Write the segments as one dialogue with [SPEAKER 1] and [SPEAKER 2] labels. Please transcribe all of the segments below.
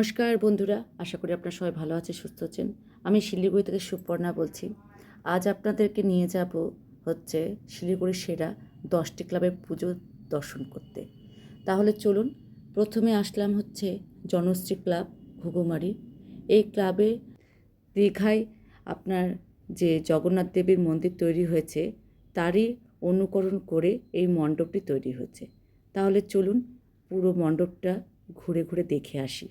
[SPEAKER 1] নমস্কার বন্ধুরা, আশা করি আপনারা সবাই ভালো আছে সুস্থ আছেন। আমি শিলিগুড়ি থেকে সুপর্ণা বলছি। আজ আপনাদেরকে নিয়ে যাব হচ্ছে শিলিগুড়ির সেরা দশটি ক্লাবের পুজো দর্শন করতে। তাহলে চলুন, প্রথমে আসলাম হচ্ছে জনশ্রী ক্লাব, ঘুঘুমারি। এই ক্লাবে দীঘায় আপনার যে জগন্নাথ দেবীর মন্দির তৈরি হয়েছে, তারই অনুকরণ করে এই মণ্ডপটি তৈরি হয়েছে। তাহলে চলুন, পুরো মণ্ডপটা ঘুরে ঘুরে দেখে আসি।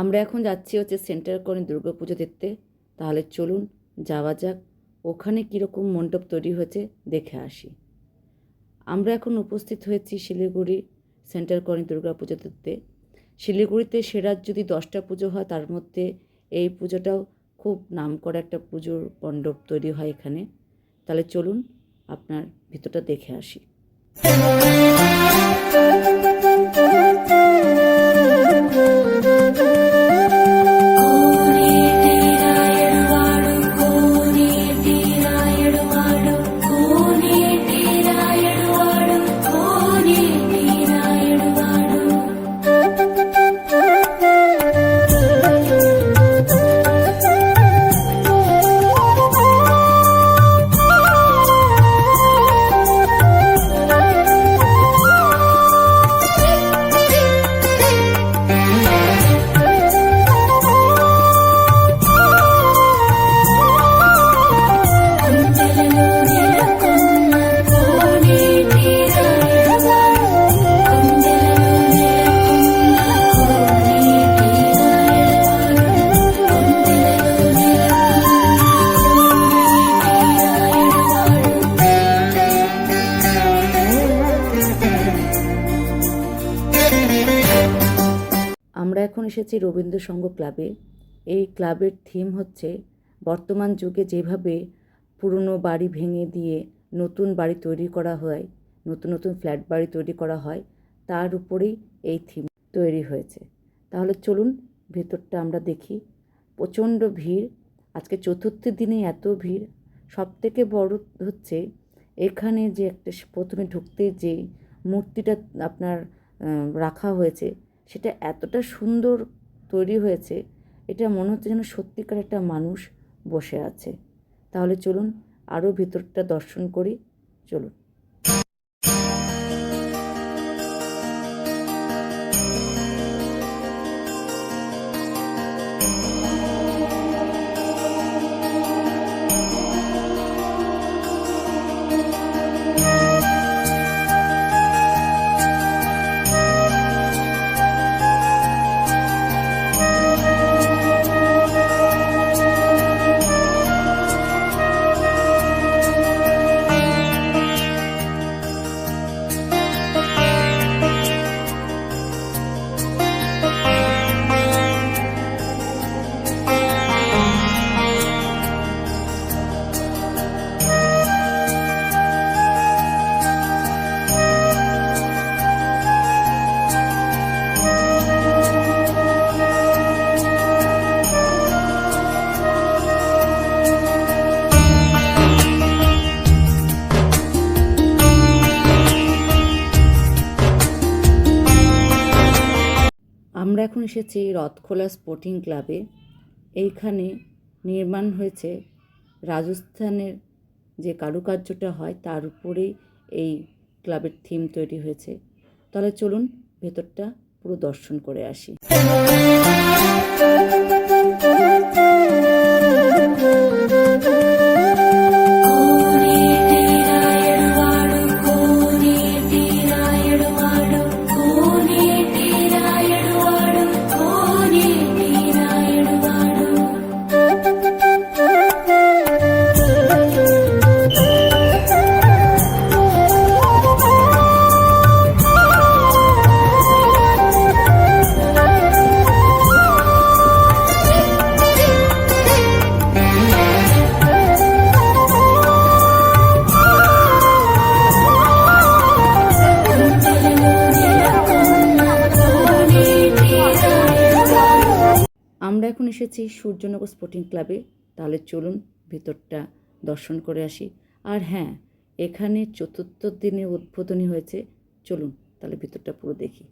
[SPEAKER 1] আমরা এখন যাচ্ছি হচ্ছে সেন্টার করে দুর্গা পুজো দেখতে। তাহলে চলুন, যাওয়া যাক। ওখানে কীরকম মণ্ডপ তৈরি হয়েছে দেখে আসি। আমরা এখন উপস্থিত হয়েছি শিলিগুড়ি সেন্টার করে দুর্গা পুজো দেখতে। শিলিগুড়িতে সেরা যদি দশটা পুজো হয়, তার মধ্যে এই পুজোটাও খুব নাম করা একটা পুজোর মণ্ডপ তৈরি হয় এখানে। তাহলে চলুন, আপনার ভিতরটা দেখে আসি। এসেছি রবীন্দ্র সংঘ ক্লাবে। এই ক্লাবের থিম হচ্ছে, বর্তমান যুগে যেভাবে পুরনো বাড়ি ভেঙে দিয়ে নতুন বাড়ি তৈরি করা হয়, নতুন নতুন ফ্ল্যাট বাড়ি তৈরি করা হয়, তার উপরেই এই থিম তৈরি হয়েছে। তাহলে চলুন ভেতরটা আমরা দেখি। প্রচণ্ড ভিড়, আজকে চতুর্থ দিনে এত ভিড়। সব থেকে বড় হচ্ছে, এখানে যে একটা প্রথমে ঢুকতে যে মূর্তিটা আপনার রাখা হয়েছে সেটা এতটা সুন্দর তৈরি হয়েছে, এটা মনে হচ্ছে যেন সত্যিকার একটা মানুষ বসে আছে। তাহলে চলুন আরও ভিতরটা দর্শন করি, চলুন। এখন এসেছি রথখোলা স্পোর্টিং ক্লাবে। এইখানে নির্মাণ হয়েছে রাজস্থানের যে কারুকার্যটা হয়, তার উপরেই এই ক্লাবের থিম তৈরি হয়েছে। তাহলে চলুন ভেতরটা পুরো দর্শন করে আসি। আমরা এখন এসেছি সূর্যনগর স্পোর্টিং ক্লাবে। তাহলে চলুন ভেতরটা দর্শন করে আসি। আর হ্যাঁ এখানে চতুর্থ দিনে উদ্বোধনী হয়েছে। চলুন তাহলে ভেতরটা পুরো দেখি।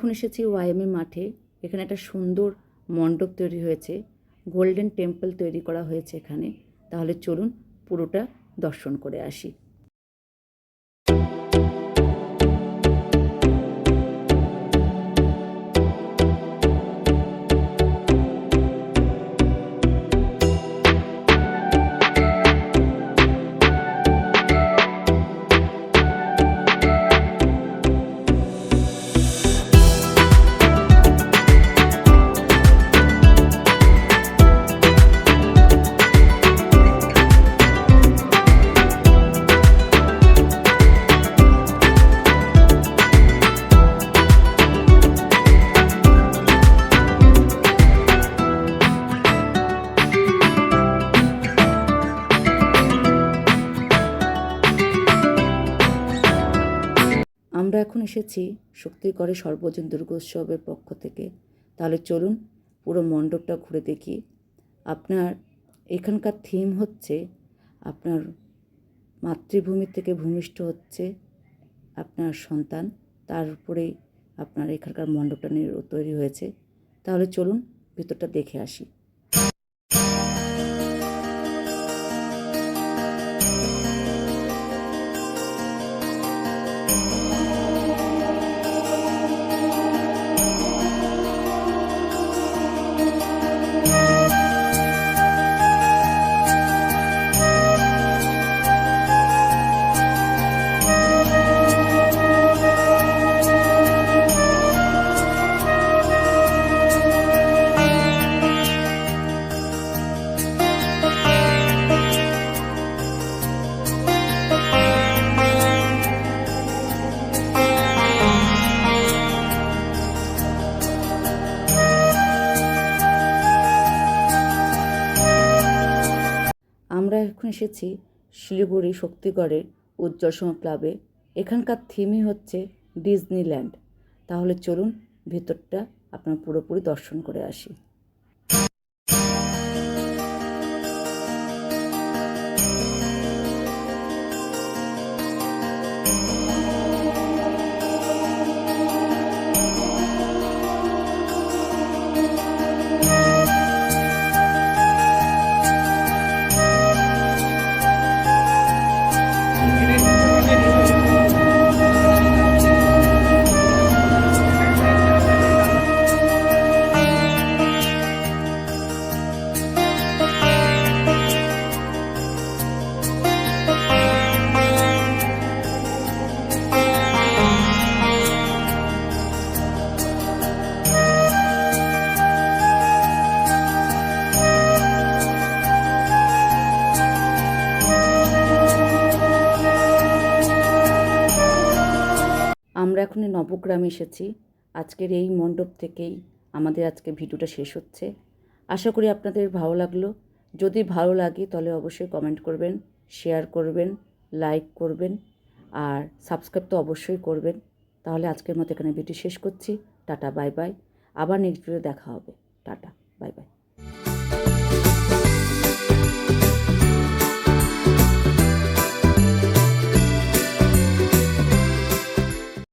[SPEAKER 1] এখন এসেছি ওয়াইএমএ মাঠে। এখানে একটা সুন্দর মণ্ডপ তৈরি হয়েছে। গোল্ডেন টেম্পল তৈরি করা হয়েছে এখানে। তাহলে চলুন পুরোটা দর্শন করে আসি। এসেছি শক্তিগড়ে সর্বজন দুর্গোৎসবের পক্ষ থেকে। তাহলে চলুন পুরো মণ্ডপটা ঘুরে দেখি। আপনার এখানকার থিম হচ্ছে, আপনার মাতৃভূমি থেকে ভূমিষ্ঠ হচ্ছে আপনার সন্তান, তার উপরেই আপনার এখানকার মণ্ডপটা তৈরি হয়েছে। তাহলে চলুন ভিতরটা দেখে আসি। এসেছি শিলিগুড়ি শক্তিগড়ের উজ্জ্বল সম ক্লাবে। এখানকার থিমই হচ্ছে ডিজনিল্যান্ড তাহলে চলুন ভেতরটা আপনার পুরোপুরি দর্শন করে আসি। নবগ্রামে এসেছি। আজকের এই মণ্ডপ থেকেই আমাদের আজকে ভিডিওটা শেষ হচ্ছে। আশা করি আপনাদের ভালো লাগল। যদি ভালো লাগে তাহলে অবশ্যই কমেন্ট করবেন শেয়ার করবেন লাইক করবেন আর সাবস্ক্রাইব তো অবশ্যই করবেন। তাহলে আজকের মতো এখানে ভিডিও শেষ করছি। টাটা বাই বাই আবার নেক্সট ভিডিও দেখা হবে। Tata bye by